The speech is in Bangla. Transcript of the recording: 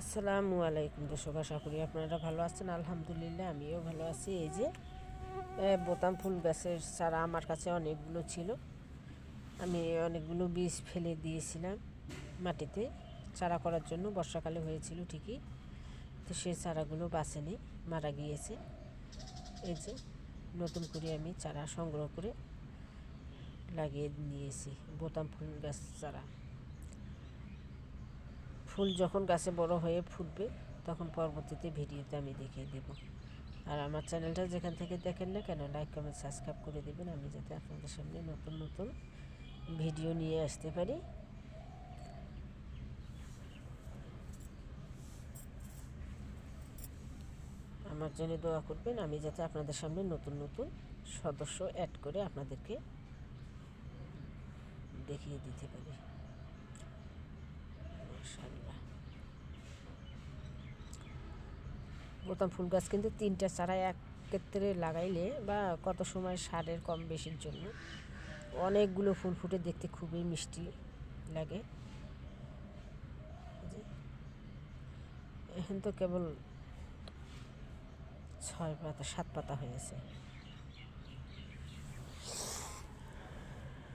আসসালামু আলাইকুম দর্শক, আশা করি আপনারা ভালো আছেন। আলহামদুলিল্লাহ, আমিও ভালো আছি। এই যে বোতাম ফুল গাছের চারা আমার কাছে অনেকগুলো ছিল। আমি অনেকগুলো বীজ ফেলে দিয়েছিলাম মাটিতে। চারা করার জন্য বর্ষাকালে হয়েছিল ঠিকই, তো সেই চারাগুলো বাঁচেনি মারা গিয়েছে। এই যে, নতুন করে আমি চারা সংগ্রহ করে লাগিয়ে নিয়েছি, বোতাম ফুল গাছ চারা। ফুল যখন গাছে বড় হয়ে ফুটবে, তখন পরবর্তীতে ভিডিওতে আমি দেখিয়ে দেব। আর আমার চ্যানেলটা যেখান থেকে দেখেন না কেন লাইক কমেন্ট সাবস্ক্রাইব করে দেবেন। আমি যাতে আপনাদের সামনে নতুন নতুন ভিডিও নিয়ে আসতে পারি। আমার জন্য দোয়া করবেন, আমি যাতে আপনাদের সামনে নতুন নতুন সদস্য অ্যাড করে আপনাদেরকে দেখিয়ে দিতে পারি। বোতাম ফুল গাছ কিন্তু তিনটা চারা এক ক্ষেত্রে লাগাইলে বা কত সময় সারের কম বেশির জন্য। অনেকগুলো ফুল ফুটে দেখতে খুবই মিষ্টি লাগে। এখন তো কেবল ছয় পাতা, সাত পাতা হয়েছে।